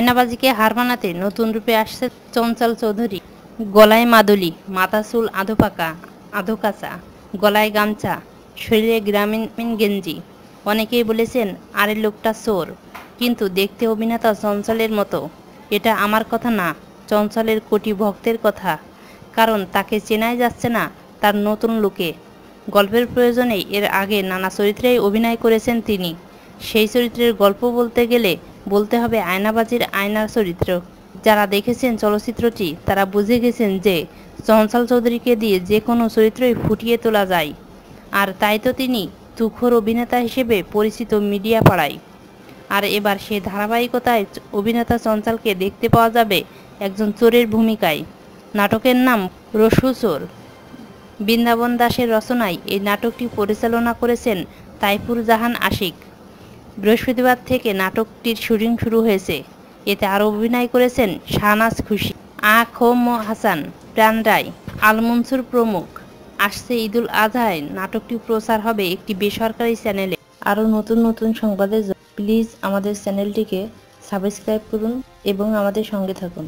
আয়নাবাজিকে হার মানাতে নতুন রূপে আসছে চঞ্চল চৌধুরী। গলায় মাদুলি, মাথা চুল আধো পাকা, আধো কাঁচা, গলায় গামছা, শরীরে গ্রামীণ গেঞ্জি। অনেকেই বলেছেন, আরে লোকটা চোর। কিন্তু দেখতে অভিনেতা চঞ্চলের মতো। এটা আমার কথা না, চঞ্চলের কোটি ভক্তের কথা। কারণ তাকে চেনাই যাচ্ছে না তার নতুন লুকে। গল্পের প্রয়োজনে এর আগে নানা চরিত্রেই অভিনয় করেছেন তিনি। সেই চরিত্রের গল্প বলতে গেলে বলতে হবে আয়নাবাজির আয়নার চরিত্র। যারা দেখেছেন চলচ্চিত্রটি, তারা বুঝে গেছেন যে চঞ্চল চৌধুরীকে দিয়ে যে কোনো চরিত্রই ফুটিয়ে তোলা যায়। আর তাই তো তিনি তুখোর অভিনেতা হিসেবে পরিচিত মিডিয়া পাড়ায়। আর এবার সে ধারাবাহিকতায় অভিনেতা চঞ্চলকে দেখতে পাওয়া যাবে একজন চোরের ভূমিকায়। নাটকের নাম রসু চোর। বৃন্দাবন দাসের রচনায় এই নাটকটি পরিচালনা করেছেন তাইফুর জাহান আশিক। বৃহস্পতিবার থেকে নাটকটির শুটিং শুরু হয়েছে। এতে আরও অভিনয় করেছেন শাহনাজ খুশি আ খোম হাসান, প্রাণ রায় আলমনসুর প্রমুখ। আসছে ঈদুল আজহায়, নাটকটি প্রচার হবে একটি বেসরকারি চ্যানেলে। আরও নতুন নতুন সংবাদের প্লিজ আমাদের চ্যানেলটিকে সাবস্ক্রাইব করুন এবং আমাদের সঙ্গে থাকুন।